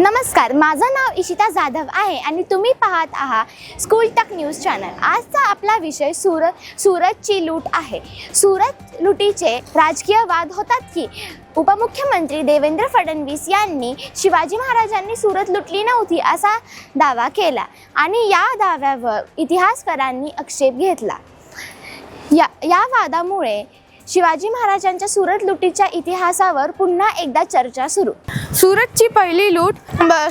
नमस्कार माझं नाव इशिता जाधव आहे आणि तुम्ही पाहत आहात स्कूल तक न्यूज चॅनल. आजचा आपला विषय सुरत सुरतची लूट आहे. सुरत लुटीचे राजकीय वाद होतात की? उपमुख्यमंत्री देवेंद्र फडणवीस यांनी शिवाजी महाराजांनी सुरत लुटली नव्हती असा दावा केला आणि या दाव्यावर इतिहासकारांनी आक्षेप घेतला. या या वादामुळे शिवाजी महाराजांच्या सुरत लुटीच्या इतिहासावर पुन्हा एकदा चर्चा सुरू. सुरतची पहिली लूट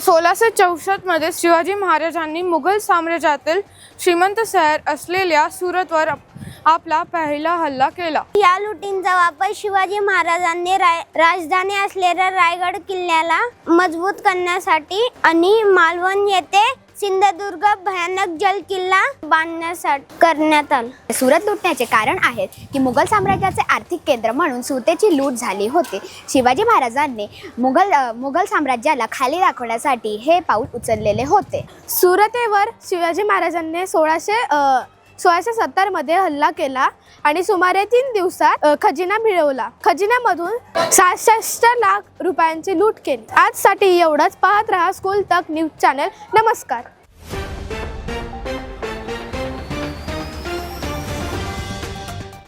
सोळाशे चौसष्टमध्ये शिवाजी महाराजांनी मुघल साम्राज्यातील श्रीमंत शहर असलेल्या सुरतवर आप- आपला पहिला हल्ला केला. या लुटींचा वापर शिवाजी महाराजांनी राय राजधानी असलेल्या रायगड किल्ल्याला मजबूत करण्यासाठी आणि मालवण येथे सिंधुदुर्ग भयानक जल किल्ला बांधण्यासाठी करण्यात आला. सुरत लुटण्याचे कारण आहेत की मुघल साम्राज्याचे आर्थिक केंद्र म्हणून सुरतेची लूट झाली होती. शिवाजी महाराजांनी मुघल मुघल साम्राज्याला खाली दाखवण्यासाठी हे पाऊल उचललेले होते. सुरतेवर शिवाजी महाराजांनी सोळाशे सोळाशे सत्तरमध्ये हल्ला केला आणि सुमारे तीन दिवसात खजिना मिळवला. खजिन्यामधून सहासष्ट लाख रुपयांची लूट केली. आजसाठी एवढंच. पाहत रहा स्कूल तक न्यूज चॅनल. नमस्कार.